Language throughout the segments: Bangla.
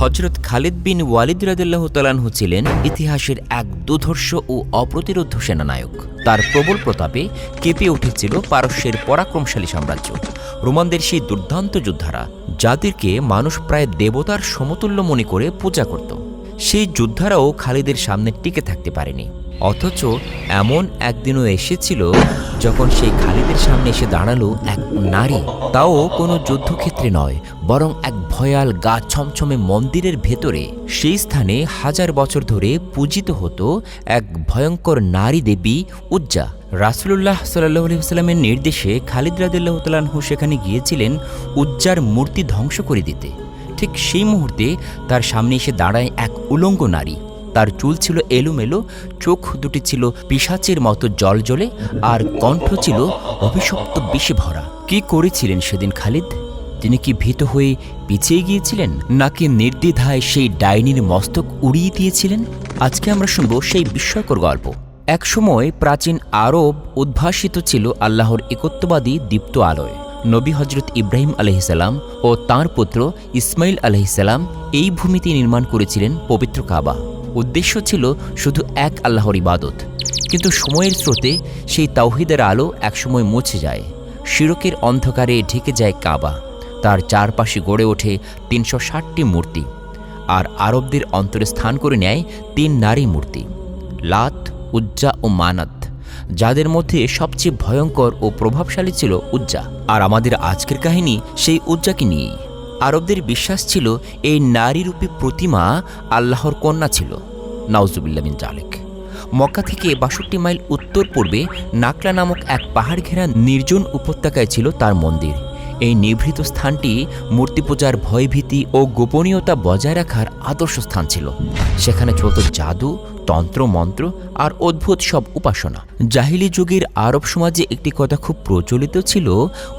হজরত খালিদ বিন ওয়ালিদ রাদিল্লাহ তালানহু ছিলেন ইতিহাসের এক দুধর্ষ ও অপ্রতিরোধ সেনানায়ক। তার প্রবল প্রতাপে কেঁপে উঠেছিল পারস্যের পরাক্রমশালী সাম্রাজ্য। রোমানদের সেই দুর্দান্ত যোদ্ধারা যাদেরকে মানুষ প্রায় দেবতার সমতুল্য মনে করে পূজা করত। সেই যোদ্ধারাও খালিদের সামনে টিকে থাকতে পারেনি। অথচ এমন একদিনও এসেছিল যখন সেই খালিদের সামনে এসে দাঁড়াল এক নারী। তাও কোনো যুদ্ধক্ষেত্রে নয়, বরং এক ভয়াল গা ছমছমে মন্দিরের ভেতরে। সেই স্থানে হাজার বছর ধরে পূজিত হতো এক ভয়ঙ্কর নারী দেবী উজ্জা। রাসুলুল্লাহ সাল্লাহ নির্দেশে খালিদ রাদিল্লাহ তালাহু সেখানে গিয়েছিলেন উজ্জার মূর্তি ধ্বংস করে দিতে। ঠিক সেই মুহূর্তে তার সামনে এসে দাঁড়ায় এক উলঙ্গ নারী। তার চুল ছিল এলোমেলো, চোখ দুটি ছিল পিসাচের মতো জল জ্বলে আর কণ্ঠ ছিল অভিশপ্ত বিষে ভরা কি করেছিলেন সেদিন খালিদ? তিনি কি ভীত হয়ে পিছিয়ে গিয়েছিলেন, নাকি নির্দ্বিধায় সেই ডাইনির মস্তক উড়িয়ে দিয়েছিলেন? আজকে আমরা শুনব সেই বিস্ময়কর গল্প। একসময় প্রাচীন আরব উদ্ভাসিত ছিল আল্লাহর একত্ববাদী দীপ্ত আলোয়। নবী হজরত ইব্রাহিম আলহিসাল্লাম ও তাঁর পুত্র ইসমাইল আলহিসাল্লাম এই ভূমিতে নির্মাণ করেছিলেন পবিত্র কাবা। উদ্দেশ্য ছিল শুধু এক আল্লাহর ইবাদত। কিন্তু সময়ের স্রোতে সেই তাওহিদের আলো একসময় মুছে যায়। শিরকের অন্ধকারে ঢেকে যায় কাবা। তার চারপাশে গড়ে ওঠে তিনশো ষাটটি মূর্তি। আর আরবদের অন্তরে স্থান করে নেয় তিন নারী মূর্তি। লাত, উজ্জা ও মানাত, যাদের মধ্যে সবচেয়ে ভয়ঙ্কর ও প্রভাবশালী ছিল উজ্জা। আর আমাদের আজকের কাহিনী সেই উজ্জাকে নিয়েই। আরবদের বিশ্বাস ছিল এই নারীরূপী প্রতিমা আল্লাহর কন্যা ছিল। নাউজুবিল্লা বিন জালেক। মক্কা থেকে বাষট্টি মাইল উত্তর পূর্বে নাকলা নামক এক পাহাড় ঘেরা নির্জন উপত্যকায় ছিল তার মন্দির। এই নিভৃত স্থানটি মূর্তি পূজার ভয়ভীতি ও গোপনীয়তা বজায় রাখার আদর্শ স্থান ছিল। সেখানে চলত জাদু তন্ত্র মন্ত্র আর অদ্ভুত সব উপাসনা। জাহিলি যুগের আরব সমাজে একটি কথা খুব প্রচলিত ছিল,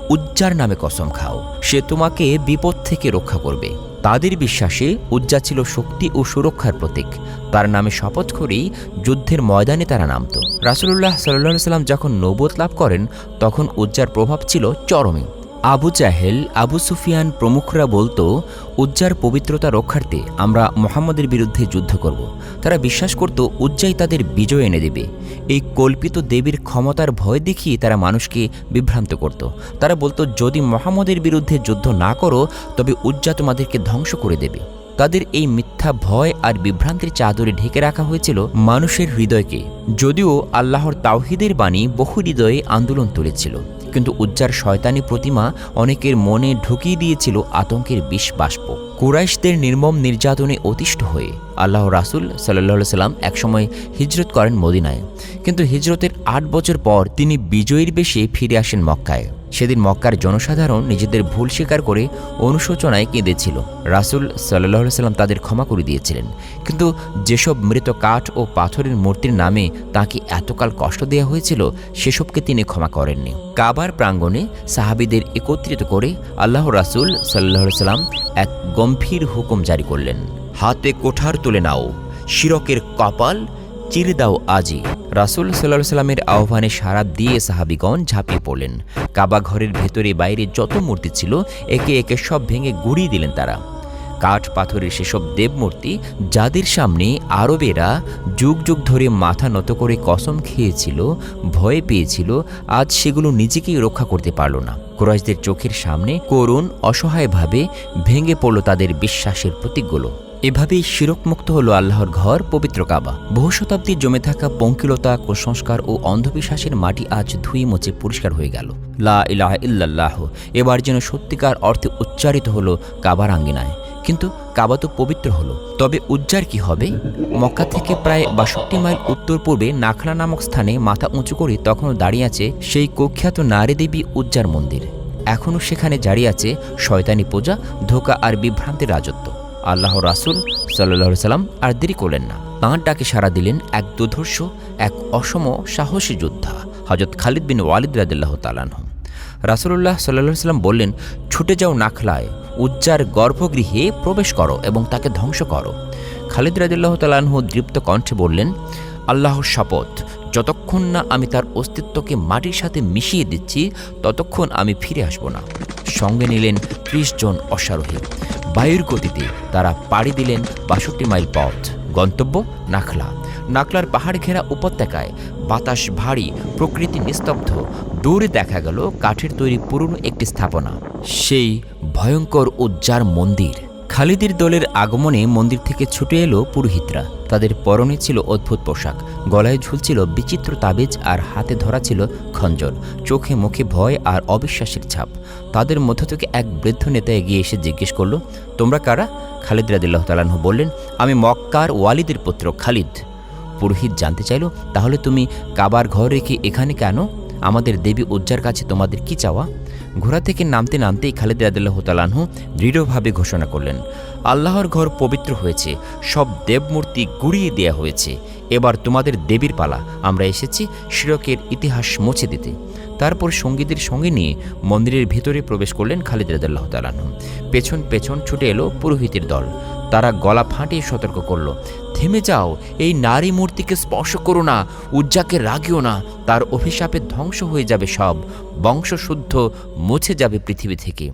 উজ্জার নামে কসম খাও, সে তোমাকে বিপদ থেকে রক্ষা করবে। তাদের বিশ্বাসে উজ্জা ছিল শক্তি ও সুরক্ষার প্রতীক। তার নামে শপথ করেই যুদ্ধের ময়দানে তারা নামত। রাসুলুল্লাহ সাল্লাহ সাল্লাম যখন নবোধ লাভ করেন, তখন উজ্জার প্রভাব ছিল চরমে আবু জাহেল, আবু সুফিয়ান প্রমুখরা বলতো, উজ্জার পবিত্রতা রক্ষার্থে আমরা মোহাম্মদের বিরুদ্ধে যুদ্ধ করব। তারা বিশ্বাস করত, উজ্জাই তাদের বিজয় এনে দেবে। এই কল্পিত দেবীর ক্ষমতার ভয় দেখিয়ে তারা মানুষকে বিভ্রান্ত করত। তারা বলতো, যদি মোহাম্মদের বিরুদ্ধে যুদ্ধ না করো, তবে উজ্জা তোমাদেরকে ধ্বংস করে দেবে। তাদের এই মিথ্যা ভয় আর বিভ্রান্তির চাদরে ঢেকে রাখা হয়েছিল মানুষের হৃদয়কে। যদিও আল্লাহর তাওহিদের বাণী বহু হৃদয়ে আন্দোলন তুলেছিল। কিন্তু উজ্জার শয়তানি প্রতিমা অনেকের মনে ঢুকিয়ে দিয়েছিল আতঙ্কের বিষ বাষ্প। কুরাইশদের নির্মম নির্যাতনে অতিষ্ঠ হয়ে আল্লাহ রাসুল সাল্লাহ সাল্লাম একসময় হিজরত করেন মদিনায়। কিন্তু হিজরতের আট বছর পর তিনি বিজয়ীর বেশে ফিরে আসেন মক্কায়। সেদিন মক্কার জনসাধারণ নিজেদের ভুল স্বীকার করে অনুশোচনায় কেঁদেছিল। রাসুল সাল্লাহ সাল্লাম তাদের ক্ষমা করে দিয়েছিলেন। কিন্তু যেসব মৃত কাঠ ও পাথরের মূর্তির নামে তাকে এতকাল কষ্ট দেওয়া হয়েছিল, সেসবকে তিনি ক্ষমা করেননি। কাবার প্রাঙ্গণে সাহাবিদের একত্রিত করে আল্লাহ রাসুল সাল্লাহ সাল্লাম এক গম্ভীর হুকুম জারি করলেন। হাতে কোঠার তুলে নাও, শিরকের কপাল চিরে দাও আজই। রাসুল সাল্লাহ সাল্লামের আহ্বানে সাড়া দিয়ে সাহাবিগণ ঝাঁপিয়ে পড়লেন। কাবা ঘরের ভেতরে বাইরে যত মূর্তি ছিল, একে একে সব ভেঙে গুড়িয়ে দিলেন তারা। কাঠ পাথরের সেসব দেবমূর্তি যাদের সামনে আরবেরা যুগ যুগ ধরে মাথা নত করে কসম খেয়েছিল, ভয় পেয়েছিল, আজ সেগুলো নিজেকেই রক্ষা করতে পারল না। কুরাইশদের চোখের সামনে করুণ, অসহায়ভাবে ভেঙে পড়ল তাদের বিশ্বাসের প্রতীকগুলো এভাবেই শিরকমুক্ত হল আল্লাহর ঘর, পবিত্র কাবা। বহু শতাব্দী জমে থাকা পঙ্কিলতা, কুসংস্কার ও অন্ধবিশ্বাসের মাটি আজ ধুয়ে মুছে পরিষ্কার হয়ে গেল। লা ইলাহা ইল্লাল্লাহ। এবার যেন সত্যিকার অর্থে উচ্চারিত হলো কাবার আঙ্গিনায়। কিন্তু কাবা তো পবিত্র হলো। তবে উজ্জার কি হবে? মক্কা থেকে প্রায় বাষট্টি মাইল উত্তর পূর্বে নাখলা নামক স্থানে মাথা উঁচু করে তখনও দাঁড়িয়ে আছে সেই কুখ্যাত নারী দেবী উজ্জার মন্দির। এখনও সেখানে জারি আছে শয়তানি পূজা, ধোকা আর বিভ্রান্তির রাজত্ব। আল্লাহ রাসুল সাল্লাহ সাল্লাম আর দেরি করলেন না। তাঁর ডাকে সাড়া দিলেন এক দুধর্ষ এক অসম সাহসী যোদ্ধা হজরত খালিদ বিন ওয়ালিদ রাদিল্লাহ তালানহ রাসুল্লাহ সাল্লাহ সাল্লাম বললেন, ছুটে যাও নাখলায়, উজ্জার গর্ভগৃহে প্রবেশ করো এবং তাকে ধ্বংস করো। খালিদ রাদিল্লাহ তালানহ দৃপ্ত কণ্ঠে বললেন, আল্লাহর শপথ, যতক্ষণ না আমি তার অস্তিত্বকে মাটির সাথে মিশিয়ে দিচ্ছি, ততক্ষণ আমি ফিরে আসব না। সঙ্গে নিলেন ত্রিশ জন অশ্বারোহী। বায়ুর গতিতে তারা পাড়ি দিলেন বাষট্টি মাইল পথ। গন্তব্য নাখলা। নাখলার পাহাড় ঘেরা উপত্যকায় বাতাস ভারী, প্রকৃতি নিস্তব্ধ। দূরে দেখা গেল কাঠের তৈরি পুরনো একটি স্থাপনা। সেই ভয়ঙ্কর উজ্জার মন্দির। খালিদের দলের আগমনে মন্দির থেকে ছুটে এলো পুরোহিতরা। তাদের পরনে ছিল অদ্ভুত পোশাক। গলায় ঝুলছিল বিচিত্র তাবিজ আর হাতে ধরা ছিল খঞ্জর। চোখে মুখে ভয় আর অবিশ্বাসের ছাপ। তাদের মধ্য থেকে এক বৃদ্ধ নেতা এগিয়ে এসে জিজ্ঞেস করল, তোমরা কারা? খালিদ রাদিল্লাহ তালাহ বললেন, আমি মক্কার ওয়ালিদের পুত্র খালিদ। পুরোহিত জানতে চাইল, তাহলে তুমি কাবার ঘর রেখে এখানে কেন? আমাদের দেবী উজ্জার কাছে তোমাদের কি চাওয়া? ঘোড়া থেকে নামতে নামতেই খালেদ রাদিল্লাহ তালাহু দৃঢ়ভাবে ঘোষণা করলেন, আল্লাহর ঘর পবিত্র হয়েছে, সব দেবমূর্তি গুড়িয়ে দেয়া হয়েছে এবার তোমাদের দেবীর পালা। আমরা এসেছি শিরকের ইতিহাস মুছে দিতে। তারপর সঙ্গীদের সঙ্গে নিয়ে মন্দিরের ভিতরে প্রবেশ করলেন খালিদ রাদিল্লাহ তালাহু পেছন পেছন ছুটে এলো পুরোহিতের দল। তারা গলা ফাটিয়ে সতর্ক করল, থেমে যাও, এই নারী মূর্তিকে স্পর্শ করো না, উজ্জাকে রাগিও না, তার অভিশাপে ধ্বংস হয়ে যাবে সব, বংশশুদ্ধ মুছে যাবে পৃথিবী থেকে।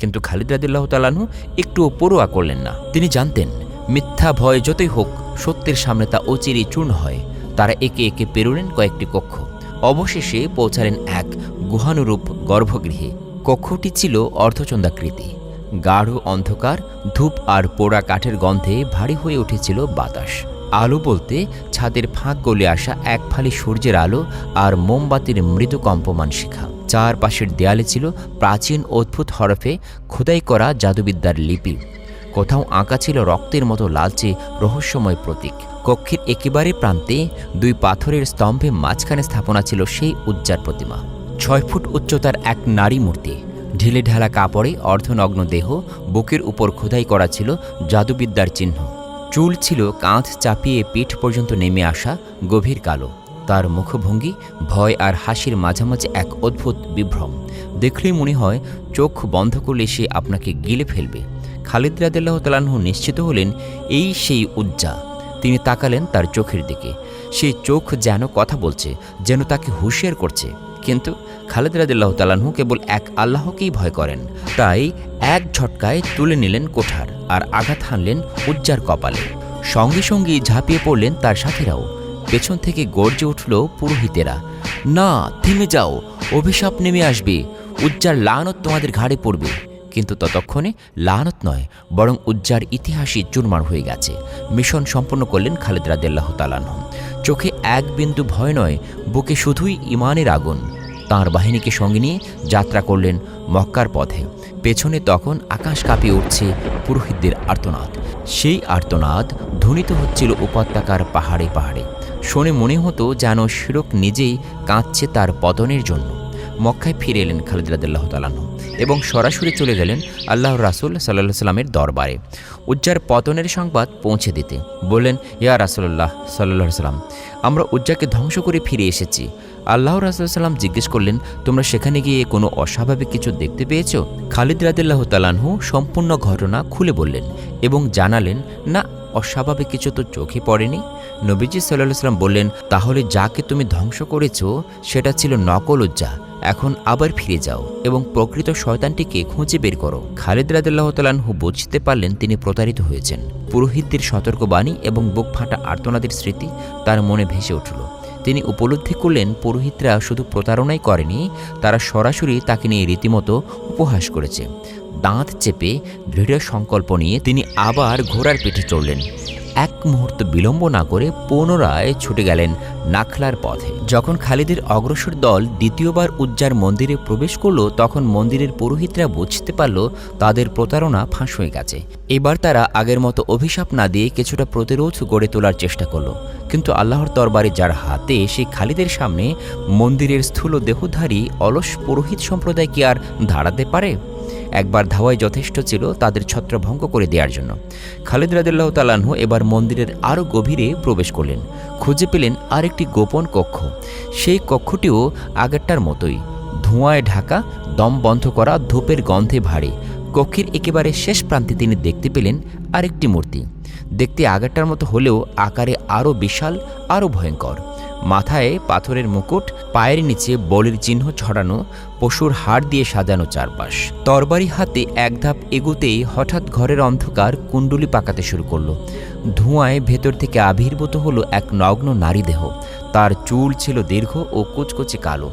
কিন্তু খালিদ রাদিল্লাহ তালানহু একটু পড়োয়া করলেন না। তিনি জানতেন, মিথ্যা ভয় যতই হোক সত্যের সামনে তা অচিরেই চূর্ণ হয়। তারা একে একে পেরোলেন কয়েকটি কক্ষ। অবশেষে পৌঁছালেন এক গুহানুরূপ গর্ভগৃহে। কক্ষটি ছিল অর্ধচন্দাকৃতি গাঢ় অন্ধকার, ধূপ আর পোড়া কাঠের গন্ধে ভারী হয়ে উঠেছিল বাতাস। আলো বলতে ছাদের ফাঁক গলে আসা এক ফালি সূর্যের আলো আর মোমবাতির মৃদু কম্পমান শিখা। চারপাশের দেয়ালে ছিল প্রাচীন অদ্ভুত হরফে খোদাই করা জাদুবিদ্যার লিপি। কোথাও আঁকা ছিল রক্তের মতো লালচে, রহস্যময় প্রতীক। কক্ষের একেবারে প্রান্তে দুই পাথরের স্তম্ভে মাঝখানে স্থাপনা ছিল সেই উজ্জার প্রতিমা। ছয় ফুট উচ্চতার এক নারী মূর্তি। ঢিলে ঢালা কাপড়ে অর্ধনগ্ন দেহ বুকের উপর খোদাই করা ছিল জাদুবিদ্যার চিহ্ন। চুল ছিল কাঁধ চাপিয়ে পিঠ পর্যন্ত নেমে আসা গভীর কালো। তার মুখভঙ্গি, ভয় আর হাসির মাঝামাঝি এক অদ্ভুত বিভ্রম। দেখলেই মনে হয় চোখ বন্ধ করলে সে আপনাকে গিলে ফেলবে। খালিদ রাদিল্লাহ তালাহ নিশ্চিত হলেন, এই সেই উজ্জা। তিনি তাকালেন তার চোখের দিকে। সেই চোখ যেন কথা বলছে, যেন তাকে হুঁশিয়ার করছে। কিন্তু খালেদ রাদিল্লাহ তালাহু কেবল এক আল্লাহকেই ভয় করেন। তাই এক ঝটকায় তুলে নিলেন কোঠার আর আঘাত হানলেন উজ্জার কপালে। সঙ্গে সঙ্গেই ঝাঁপিয়ে পড়লেন তার সাথীরাও। পেছন থেকে গর্জে উঠল পুরোহিতেরা, না, থেমে যাও, অভিশাপ নেমে আসবে। উজ্জার লানত তোমাদের ঘাড়ে পড়বে। কিন্তু ততক্ষণে লানত নয়, বরং উজ্জার ইতিহাসই চুরমার হয়ে গেছে। মিশন সম্পন্ন করলেন খালেদ রাদিল্লাহ তালানহ চোখে এক বিন্দু ভয় নয়, বুকে শুধুই ইমানের আগুন। তাঁর বাহিনীকে সঙ্গে নিয়ে যাত্রা করলেন মক্কার পথে। পেছনে তখন আকাশ কাঁপিয়ে উঠছে পুরোহিতদের আর্তনাদ। সেই আর্তনাদ ধ্বনিত হচ্ছিল উপত্যকার পাহাড়ে পাহাড়ে। শুনে মনে হতো যেন শিরক নিজেই কাঁদছে তার পতনের জন্য। মক্কায় ফিরে এলেন খালিদ রাদিল্লাহ তালাহ এবং সরাসরি চলে গেলেন আল্লাহর রাসুল সাল্লাহ সাল্লামের দরবারে। উজ্জার পতনের সংবাদ পৌঁছে দিতে বললেন, ইয়া রাসুল্লাহ সাল্লাহ সাল্লাম, আমরা উজ্জাকে ধ্বংস করে ফিরে এসেছি। আল্লাহ রাসুল সাল্লাম জিজ্ঞেস করলেন, তোমরা সেখানে গিয়ে কোনো অস্বাভাবিক কিছু দেখতে পেয়েছ? খালিদ রাদিল্লাহ তালানহু সম্পূর্ণ ঘটনা খুলে বললেন এবং জানালেন, না অস্বাভাবিক কিছু তো চোখে পড়েনি। নবীজি সাল্লাহ সাল্লাম বললেন, তাহলে যাকে তুমি ধ্বংস করেছ, সেটা ছিল নকল উজ্জা। এখন আবার ফিরে যাও এবং প্রকৃত শয়তানটিকে খুঁজে বের করো। খালিদ রাদিল্লাহ তালানহু বুঝতে পারলেন তিনি প্রতারিত হয়েছেন। পুরোহিতদের সতর্কবাণী এবং বুক ফাটা আর্তনাদের স্মৃতি তার মনে ভেসে উঠল। তিনি উপলব্ধি করলেন, পুরোহিতরা শুধু প্রতারণাই করেনি, তারা সরাসরি তাকে নিয়ে রীতিমতো উপহাস করেছে। দাঁত চেপে দৃঢ় সংকল্প নিয়ে তিনি আবার ঘোড়ার পিঠে চড়লেন। এক মুহূর্ত বিলম্ব না করে পুনরায় ছুটে গেলেন নাখলার পথে। যখন খালিদের অগ্রসর দল দ্বিতীয়বার উজ্জার মন্দিরে প্রবেশ করল, তখন মন্দিরের পুরোহিতরা বুঝতে পারল তাদের প্রতারণা ফাঁস হয়ে গেছে। এবার তারা আগের মতো অভিশাপ না দিয়ে কিছুটা প্রতিরোধ গড়ে তোলার চেষ্টা করল। কিন্তু আল্লাহর দরবারে যার হাতে সেই খালিদের সামনে মন্দিরের স্থূল দেহধারী অলস পুরোহিত সম্প্রদায় কি আর দাঁড়াতে পারে? একবার ধাওয়াই যথেষ্ট ছিল তাদের ছত্রভঙ্গ করে দেওয়ার জন্য। খালিদ রাদিল্লাহ তালাহু এবার মন্দিরের আরও গভীরে প্রবেশ করলেন। খুঁজে পেলেন আরেকটি গোপন কক্ষ। সেই কক্ষটিও আগেরটার মতোই। ধোঁয়ায় ঢাকা, দম বন্ধ করা, ধূপের গন্ধে ভারী। কক্ষের একেবারে শেষ প্রান্তে তিনি দেখতে পেলেন আরেকটি মূর্তি। দেখতে আগেরটার মতো হলেও আকারে আরও বিশাল আরও ভয়ঙ্কর। মাথায় পাথরের মুকুট, পায়ের নিচে বলির চিহ্ন ছড়ানো, পশুর হাড় দিয়ে সাজানো চারপাশ। তরবারি হাতে এক ধাপ এগোতেই হঠাৎ ঘরের অন্ধকার কুণ্ডুলি পাকাতে শুরু করল। ধোঁয়ায় ভেতর থেকে আবির্ভূত হলো এক নগ্ন নারী দেহ তার চুল ছিল দীর্ঘ ও কুচকুচে কালো।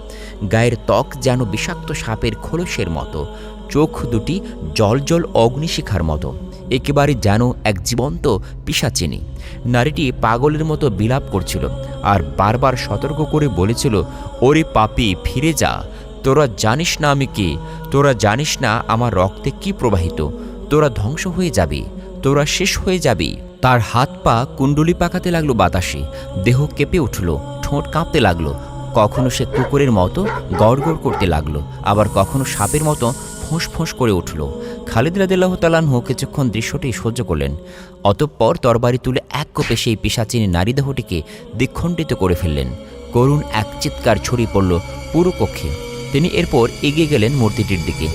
গায়ের ত্বক যেন বিষাক্ত সাপের খোলসের মতো। চোখ দুটি জলজল অগ্নিশিখার মতো। একেবারে যেন এক জীবন্ত পিসাচিনি। নারীটি পাগলের মতো বিলাপ করছিল আর বারবার সতর্ক করে বলেছিল, ওরে পাপি, ফিরে যা। তোরা জানিস না আমি কে। তোরা জানিস না আমার রক্তে কি প্রবাহিত। তোরা ধ্বংস হয়ে যাবি। তোরা শেষ হয়ে যাবি। তার হাত পা কুণ্ডলি পাকাতে লাগল বাতাসে। দেহ কেঁপে উঠল, ঠোঁট কাঁপতে লাগল। কখনো সে কুকুরের মতো গড়গড় করতে লাগল, আবার কখনো সাপের মতো ফোঁস করে উঠল। খালিদ রাদিল্লাহ তালানহু কিছুক্ষণ দৃশ্যটি সহ্য করলেন। অতঃপর তরবারি তুলে এক কোপে সেই পিসাচিনী নারী দেহটিকে দ্বিখণ্ডিত করে ফেললেন। করুণ এক চিৎকার ছড়িয়ে পড়ল পুরো কক্ষে। তিনি এরপর এগিয়ে গেলেন মূর্তিটির দিকে।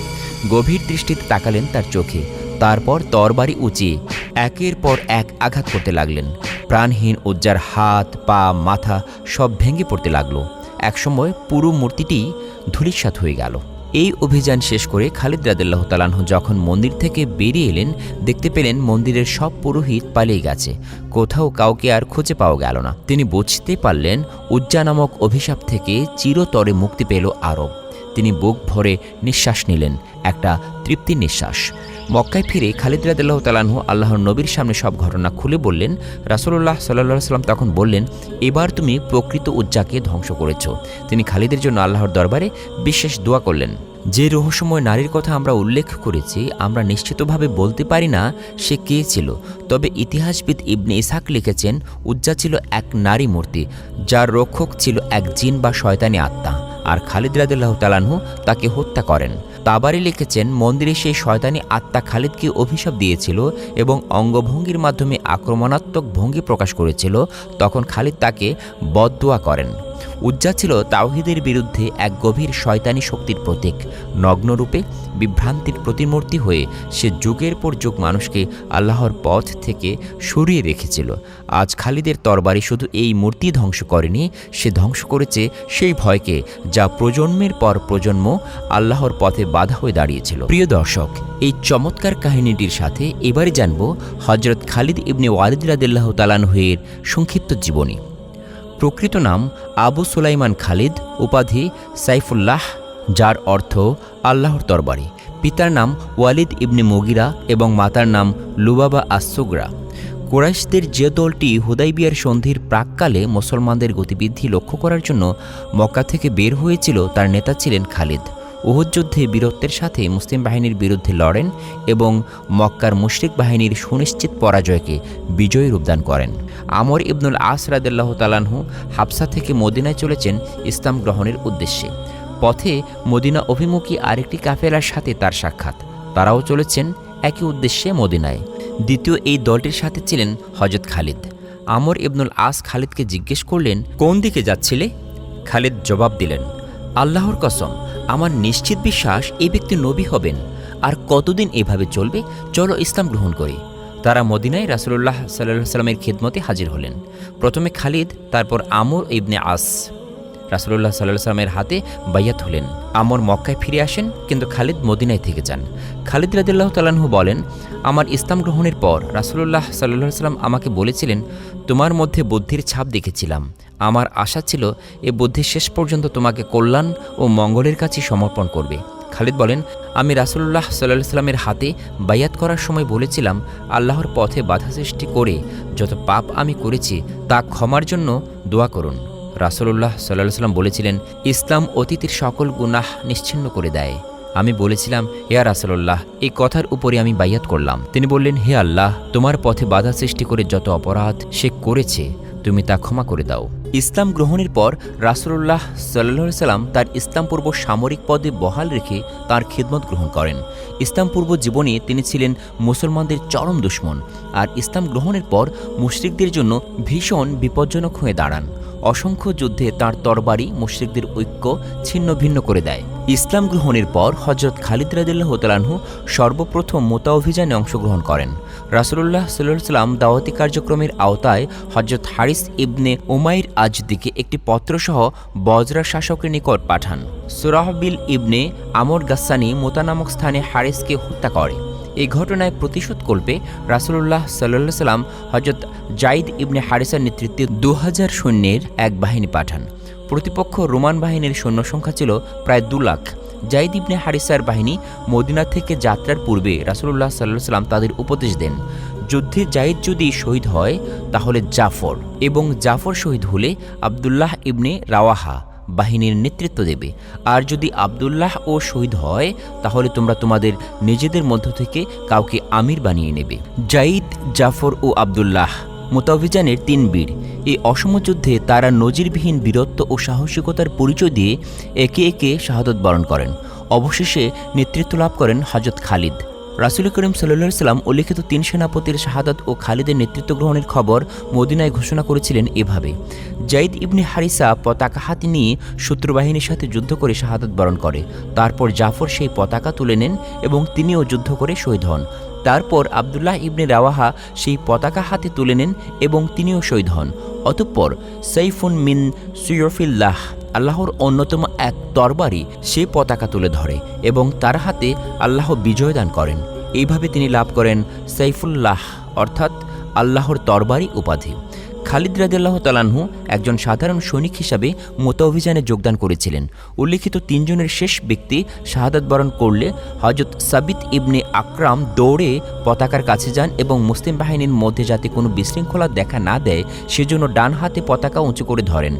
গভীর দৃষ্টিতে তাকালেন তার চোখে। তারপর তরবারি উঁচিয়ে একের পর এক আঘাত করতে লাগলেন। প্রাণহীন উজ্জার হাত, পা, মাথা সব ভেঙে পড়তে লাগল। একসময় পুরো মূর্তিটি ধূলিসাৎ হয়ে গেল। এই অভিযান শেষ করে খালিদ রাদুল্লাহ তালানহ যখন মন্দির থেকে বেরিয়ে এলেন, দেখতে পেলেন মন্দিরের সব পুরোহিত পালিয়ে গেছে। কোথাও কাউকে আর খুঁজে পাওয়া গেল না। তিনি বুঝতে পারলেন, উজ্জা নামক অভিশাপ থেকে চিরতরে মুক্তি পেল আরব। তিনি বুক ভরে নিঃশ্বাস নিলেন, একটা তৃপ্তির নিঃশ্বাস। মক্কায় ফিরে খালিদ রাদিল্লাহ তালাহু আল্লাহর নবীর সামনে সব ঘটনা খুলে বললেন রাসুল্লাহ সাল্লাহ সাল্লাম তখন বললেন, এবার তুমি প্রকৃত উজ্জাকে ধ্বংস করেছ। তিনি খালিদের জন্য আল্লাহর দরবারে বিশেষ দোয়া করলেন, যে রহস্যময় নারীর কথা আমরা উল্লেখ করেছি, আমরা নিশ্চিতভাবে বলতে পারি না সে কে ছিল। তবে ইতিহাসবিদ ইবনে ইসাক লিখেছেন, উজ্জা ছিল এক নারী মূর্তি, যার রক্ষক ছিল এক জিন বা শয়তানি আত্মা। আর খালিদ রাদিল্লাহ তালানহু তাকে হত্যা করেন। তাবারি লিখেছেন, মন্দিরে সেই শয়তানি আত্মা খালিদকে অভিশাপ দিয়েছিল এবং অঙ্গভঙ্গির মাধ্যমে আক্রমণাত্মক ভঙ্গি প্রকাশ করেছিল। তখন খালিদ তাকে বদদোয়া করেন। উজ্জা ছিল তাওহিদের বিরুদ্ধে এক গভীর শয়তানি শক্তির প্রতীক। নগ্নরূপে বিভ্রান্তির প্রতিমূর্তি হয়ে সে যুগের পর যুগ মানুষকে আল্লাহর পথ থেকে সরিয়ে রেখেছিল। আজ খালিদের তরবারি শুধু এই মূর্তি ধ্বংস করেনি, সে ধ্বংস করেছে সেই ভয়কে যা প্রজন্মের পর প্রজন্ম আল্লাহর পথে বাধা হয়ে দাঁড়িয়েছিল। প্রিয় দর্শক, এই চমৎকার কাহিনীটির সাথে এবারে জানব হজরত খালিদ ইবনে ওয়ালিদ রাদিল্লাহ তালানহের সংক্ষিপ্ত জীবনী। প্রকৃত নাম আবু সুলাইমান খালিদ, উপাধি সাইফুল্লাহ, যার অর্থ আল্লাহর তরবারি পিতার নাম ওয়ালিদ ইবনে মগিরা এবং মাতার নাম লুবাবা আসুগরা কোরাইশদের যে দলটি হুদাইবিয়ার সন্ধির প্রাককালে মুসলমানদের গতিবিধি লক্ষ্য করার জন্য মক্কা থেকে বের হয়েছিল, তার নেতা ছিলেন খালিদ। উহুদ যুদ্ধে বীরত্বের সাথে মুসলিম বাহিনীর বিরুদ্ধে লড়েন এবং মক্কার মুশরিক বাহিনীর সুনিশ্চিত পরাজয়কে বিজয়ী রূপদান করেন। আমর ইবনুল আস রাদেল্লাহ তালানহু হাফসা থেকে মদিনায় চলেছেন ইসলাম গ্রহণের উদ্দেশ্যে। পথে মদিনা অভিমুখী আরেকটি কাফেলার সাথে তার সাক্ষাৎ। তারাও চলেছেন একই উদ্দেশ্যে মদিনায়। দ্বিতীয় এই দলটির সাথে ছিলেন হজরত খালিদ। আমর ইবনুল আস খালিদকে জিজ্ঞেস করলেন, কোন দিকে যাচ্ছিলে? খালিদ জবাব দিলেন, আল্লাহর কসম। আমার নিশ্চিত বিশ্বাস এই ব্যক্তি নবী হবেন। আর কতদিন এভাবে চলবে, চলো ইসলাম গ্রহণ করি। তারা মদিনায় রাসুল্লাহ সাল্লাহ সাল্লামের খিদমতে হাজির হলেন। প্রথমে খালিদ, তারপর আমর ইবনে আস। রাসুল্লাহ সাল্লাহ সাল্লামের হাতে বাইয়াত হলেন। আমর মক্কায় ফিরে আসেন, কিন্তু খালিদ মদিনায় থেকে যান। খালিদ রাদিল্লাহ তালাহু বলেন, আমার ইসলাম গ্রহণের পর রাসুল্লাহ সাল্লাহ সাল্লাম আমাকে বলেছিলেন, তোমার মধ্যে বুদ্ধির ছাপ দেখেছিলাম। আমার আশা ছিল এ বুদ্ধি শেষ পর্যন্ত তোমাকে কল্যাণ ও মঙ্গলের কাছে সমর্পণ করবে। খালিদ বলেন, আমি রাসুল্লাহ সাল্লাহ সাল্লামের হাতে বায়াত করার সময় বলেছিলাম, আল্লাহর পথে বাধা সৃষ্টি করে যত পাপ আমি করেছি তা ক্ষমার জন্য দোয়া করুন। রাসুল্লাহ সাল্লাহ সাল্লাম বলেছিলেন, ইসলাম অতীতের সকল গুনাহ নিশ্চিন্ন করে দেয়। আমি বলেছিলাম, হে রাসুল্লাহ এই কথার উপরে আমি বাইয়াত করলাম। তিনি বললেন, হে আল্লাহ, তোমার পথে বাধা সৃষ্টি করে যত অপরাধ সে করেছে তুমি তা ক্ষমা করে দাও। ইসলাম গ্রহণের পর রাসুল্লাহ সাল্লাহ সাল্লাম তার ইসলাম পূর্ব সামরিক পদে বহাল রেখে তার খিদমত গ্রহণ করেন। ইসলাম পূর্ব জীবনে তিনি ছিলেন মুসলমানদের চরম দুশ্মন আর ইসলাম গ্রহণের পর মুশরিকদের জন্য ভীষণ বিপজ্জনক হয়ে দাঁড়ান। অসংখ্য যুদ্ধে তার তরবারি মুশরিকদের ঐক্য ছিন্ন ভিন্ন করে দেয়। ইসলাম গ্রহণের পর হজরত খালিদ রাদিল্লাহ তালাহু সর্বপ্রথম মোতা অভিযানে অংশগ্রহণ করেন। রাসুলুল্লাহ সাল্লাহ সাল্লাম দাওয়াতি কার্যক্রমের আওতায় হজরত হারিস ইবনে ওমাইর আজদিকে একটি পত্রসহ বজরা শাসকের নিকট পাঠান। সুরাহবিল ইবনে আমর গাসানি মোতা নামক স্থানে হারিসকে হত্যা করে। এই ঘটনায় প্রতিশোধ কল্পে রাসুলুল্লাহ সাল্লাহ সাল্লাম হজরত জাইদ ইবনে হারিসার নেতৃত্বে দু হাজার সৈন্যের এক বাহিনী পাঠান। প্রতিপক্ষ রোমান বাহিনীর সৈন্য সংখ্যা ছিল প্রায় দু লাখ। জাইদ ইবনে হারিসার বাহিনী মদিনা থেকে যাত্রার পূর্বে রাসুলুল্লাহ সাল্লাহ সাল্লাম তাদের উপদেশ দেন, যুদ্ধে জাইদ যদি শহীদ হয়, তাহলে জাফর এবং জাফর শহীদ হলে আবদুল্লাহ ইবনে রাওয়াহা বাহিনীর নেতৃত্ব দেবে। আর যদি আবদুল্লাহ ও শহীদ হয়, তাহলে তোমরা তোমাদের নিজেদের মধ্য থেকে কাউকে আমির বানিয়ে নেবে। জাইদ, জাফর ও আবদুল্লাহ মোতাভিযানের তিন বীর। এই অসম যুদ্ধে তারা নজিরবিহীন বীরত্ব ও সাহসিকতার পরিচয় দিয়ে একে একে শাহাদত বরণ করেন। অবশেষে নেতৃত্ব লাভ করেন হজরত খালিদ। রাসুল করিম সাল্লা সাল্লাম উল্লিখিত তিন সেনাপতির শাহাদাত ও খালিদের নেতৃত্ব গ্রহণের খবর মদিনায় ঘোষণা করেছিলেন এভাবে। জাইদ ইবনে হারিসা পতাকা হাতে নিয়ে শত্রুবাহিনীর সাথে যুদ্ধ করে শাহাদাত বরণ করে। তারপর জাফর সেই পতাকা তুলে নেন এবং তিনিও যুদ্ধ করে শহীদ হন। তারপর আবদুল্লাহ ইবনে রাওয়াহা সেই পতাকা হাতে তুলে নেন এবং তিনিও শহীদ হন। অতঃপর সৈফুন মিন সুয়ফিল্লাহ, আল্লাহর অন্যতম এক তরবারি, সে পতাকা তুলে ধরে এবং তার হাতে আল্লাহ বিজয় দান করেন। এইভাবে তিনি লাভ করেন সৈফুল্লাহ অর্থাৎ আল্লাহর তরবারি উপাধি। খালিদ রাজিয়াল্লাহ তালানহু একজন সাধারণ সৈনিক হিসাবে মোতা অভিযানে যোগদান করেছিলেন। উল্লিখিত তিনজনের শেষ ব্যক্তি শাহাদাত বরণ করলে হজরত সাবিত ইবনে আকরাম দৌড়ে পতাকার কাছে যান এবং মুসলিম বাহিনীর মধ্যে যাতে কোনো বিশৃঙ্খলা দেখা না দেয়, সেজন্য ডান হাতে পতাকা উঁচু করে ধরেন।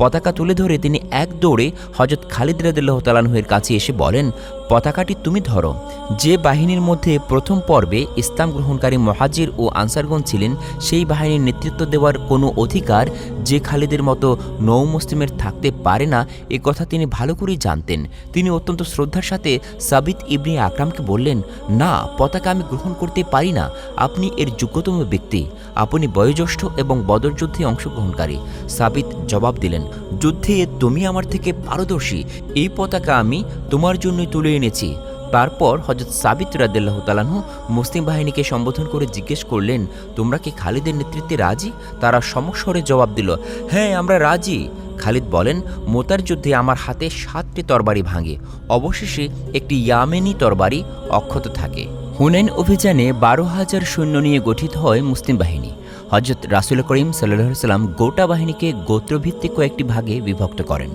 পতাকা তুলে ধরে তিনি এক দৌড়ে হজরত খালিদ রাদিল্লাহ তালানহুয়ের কাছে এসে বলেন, পতাকাটি তুমি ধরো। যে বাহিনীর মধ্যে প্রথম পর্বে ইসলাম গ্রহণকারী মহাজির ও আনসারগণ ছিলেন, সেই বাহিনীর নেতৃত্ব দেওয়ার কোনো অধিকার যে খালিদের মতো নৌ মুসলিমের থাকতে পারে না, এ কথা তিনি ভালো করেই জানতেন। তিনি অত্যন্ত শ্রদ্ধার সাথে সাবিত ইবনে আকরামকে বললেন, না, পতাকা আমি গ্রহণ করতে পারি না। আপনি এর যোগ্যতম ব্যক্তি। আপনি বয়োজ্যেষ্ঠ এবং বদর যুদ্ধে অংশগ্রহণকারী। সাবিত জবাব দিলেন, যুদ্ধে তুমি আমার থেকে পারদর্শী। এই পতাকা আমি তোমার জন্যই তুলে এনেছি। তারপর হজরত সাবিত রাদিল্লাহ তালাহু মুসলিম বাহিনীকে সম্বোধন করে জিজ্ঞেস করলেন, তোমরা কি খালিদের নেতৃত্বে রাজি? তারা সমস্বরে জবাব দিল হ্যাঁ আমরা রাজি। খালিদ বলেন, মোতার যুদ্ধে আমার হাতে সাতটি তরবারি ভাঙে। অবশেষে একটি ইয়ামেনি তরবারি অক্ষত থাকে। হুনাইন অভিযানে বারো হাজার সৈন্য নিয়ে গঠিত হয় মুসলিম বাহিনী। হজরত রাসুল করিম সাল্লাহ সাল্লাম গোটা বাহিনীকে গোত্রভিত্তিক কয়েকটি ভাগে বিভক্ত করেন।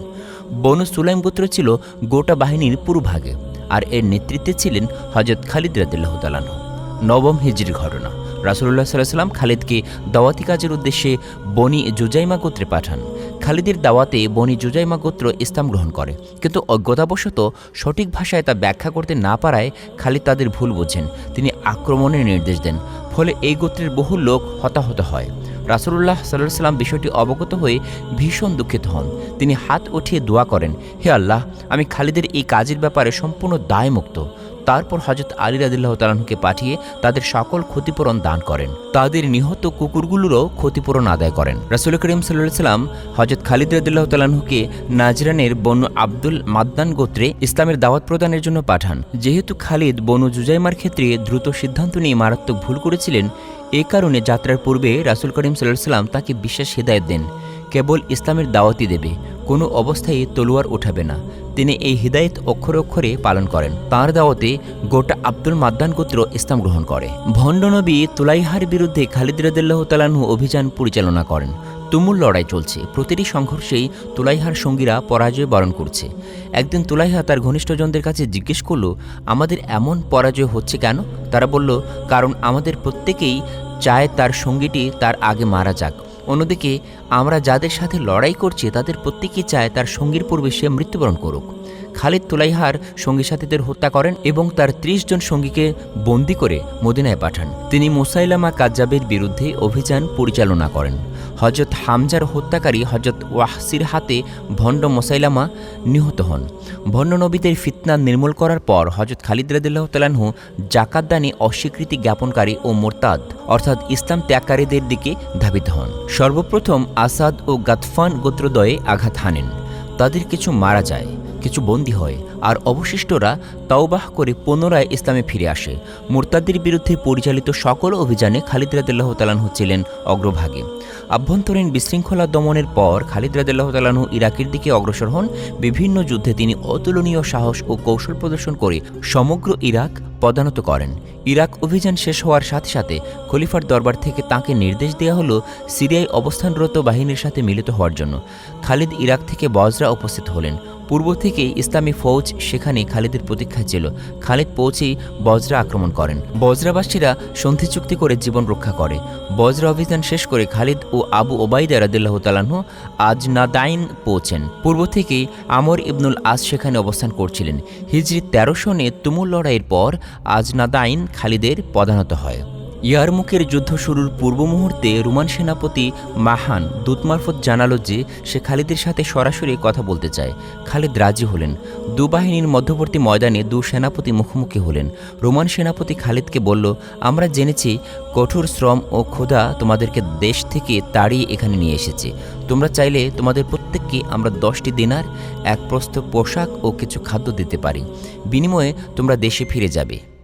বনু সুলাইম গোত্র ছিল গোটা বাহিনীর পুরো ভাগে আর এর নেতৃত্বে ছিলেন হজরত খালিদ রাদিল্লাহ তালানহ নবম হিজরির ঘটনা। রাসুল্লাহ সাল্লাহ সাল্লাম খালিদকে দাওয়াতি কাজের উদ্দেশ্যে বনি জুজাইমা গোত্রে পাঠান। খালিদের দাওয়াতে বনি জুজাইমা গোত্র ইসলাম গ্রহণ করে। কিন্তু অজ্ঞতাবশত সঠিক ভাষায় তা ব্যাখ্যা করতে না পারায় খালিদ তাদের ভুল বোঝেন। তিনি আক্রমণের নির্দেশ দেন। ফলে এই গোত্রের বহু লোক হতাহত হয়। রাসুল্লাহ সাল্লাহ সাল্লাম বিষয়টি অবগত হয়ে ভীষণ দুঃখিত হন। তিনি হাত উঠিয়ে দোয়া করেন, হে আল্লাহ, আমি খালিদের এই কাজের ব্যাপারে সম্পূর্ণ দায়মুক্ত। তারপর হজরত আলী রাদিল্লাহ তালাহুকে পাঠিয়ে তাদের সকল ক্ষতিপূরণ দান করেন। তাদের নিহত কুকুরগুলোরও ক্ষতিপূরণ আদায় করেন। রাসুল করিম সাল্লাহ সাল্লাম হজরত খালিদ রাদিল্লাহ তালাহুকে নাজরানের বনু আব্দুল মাদ্দান গোত্রে ইসলামের দাওয়াত প্রদানের জন্য পাঠান। যেহেতু খালিদ বনু জুজাইমার ক্ষেত্রে দ্রুত সিদ্ধান্ত নিয়ে মারাত্মক ভুল করেছিলেন, এ কারণে যাত্রার পূর্বে রাসুল করিম সাল্লাহ সাল্লাম তাকে বিশ্বাস হেদায়ত দেন। কেবল ইসলামের দাওয়াতি দেবে, কোনো অবস্থায় তলোয়ার উঠাবে না। তিনি এই হৃদায়ত অক্ষরে অক্ষরে পালন করেন। তাঁর দাওয়াতে গোটা আব্দুল মাদ্দান গোত্র ইসলাম গ্রহণ করে। ভণ্ডনবী তুলাইহার বিরুদ্ধে খালিদ রাদিল্লাহ তালাহু অভিযান পরিচালনা করেন। তুমুল লড়াই চলছে। প্রতিটি সংঘর্ষেই তুলাইহার সঙ্গীরা পরাজয় বরণ করছে। একদিন তুলাইহা তার ঘনিষ্ঠজনদের কাছে জিজ্ঞেস করল, আমাদের এমন পরাজয় হচ্ছে কেন? তারা বলল, কারণ আমাদের প্রত্যেকেই চায় তার সঙ্গীটি তার আগে মারা যাক। অন্যদিকে, আমরা যাদের সাথে লড়াই করছি, তাদের প্রত্যেকেই চায় তার সঙ্গীর পূর্বে সে মৃত্যুবরণ করুক। খালিদ তুলাইহার সঙ্গী সাথীদের হত্যা করেন এবং তার ত্রিশ জন সঙ্গীকে বন্দি করে মদিনায় পাঠান। তিনি মোসাইলামা কাজ্জাবের বিরুদ্ধে অভিযান পরিচালনা করেন। হজরত হামজার হত্যাকারী হজরত ওয়াহসির হাতে ভণ্ড মোসাইলামা নিহত হন। ভণ্ড নবীদের ফিতনা নির্মূল করার পর হজরত খালিদ রাদিল্লাহতালাহু তালাহু জাকাতদানি অস্বীকৃতি জ্ঞাপনকারী ও মোরতাদ, অর্থাৎ ইসলাম ত্যাগকারীদের দিকে ধাবিত হন। সর্বপ্রথম আসাদ ও গাতফান গোত্রদয়ে আঘাত হানেন। তাদের কিছু মারা যায়। কিছু বন্দী হয় আর অবশিষ্টরা তাওবাহ করে পুনরায় ইসলামে ফিরে আসে। মুরতাদের বিরুদ্ধে পরিচালিত সকল অভিযানে খালিদ রাদিল্লাহ তালাহু ছিলেন অগ্রভাগে। আভ্যন্তরীণ বিশৃঙ্খলা দমনের পর খালিদ রাদিল্লাহ তালাহু ইরাকের দিকে অগ্রসর হন। বিভিন্ন যুদ্ধে তিনি অতুলনীয় সাহস ও কৌশল প্রদর্শন করে সমগ্র ইরাক পদানত করেন। ইরাক অভিযান শেষ হওয়ার সাথে সাথে খলিফার দরবার থেকে তাকে নির্দেশ দেওয়া হলো সিরিয়ায় অবস্থানরত বাহিনীর সাথে মিলিত হওয়ার জন্য। খালিদ ইরাক থেকে বজরা উপস্থিত হলেন। পূর্ব থেকেই ইসলামী ফৌজ সেখানে খালিদের প্রতীক্ষায় ছিল। খালিদ পৌঁছেই বজরা আক্রমণ করেন। বজরাবাসীরা সন্ধি চুক্তি করে জীবন রক্ষা করে। বজরা অভিযান শেষ করে খালিদ ও আবু ওবাইদা রাদিল্লাহ তালাহ আজ নাদাইন পৌঁছেন। পূর্ব থেকেই আমর ইবনুল আজ সেখানে অবস্থান করছিলেন। হিজরি তেরো সনে তুমুল লড়াইয়ের পর আজ নাদাইন খালিদের প্রধানত হয়। ইয়ারমুকের যুদ্ধ শুরুর পূর্ব মুহূর্তে রোমান সেনাপতি মাহান দূতমারফত জানালো যে সে খালিদের সাথে সরাসরি কথা বলতে চায়। খালিদ রাজি হলেন। দু বাহিনীর মধ্যবর্তী ময়দানে দু সেনাপতি মুখোমুখি হলেন। রোমান সেনাপতি খালিদকে বলল, আমরা জেনেছি কঠোর শ্রম ও ক্ষুধা তোমাদেরকে দেশ থেকে তাড়িয়ে এখানে নিয়ে এসেছে। তোমরা চাইলে তোমাদের প্রত্যেককে আমরা দশটি দিনার, এক প্রস্থ পোশাক ও কিছু খাদ্য দিতে পারি। বিনিময়ে তোমরা দেশে ফিরে যাবে।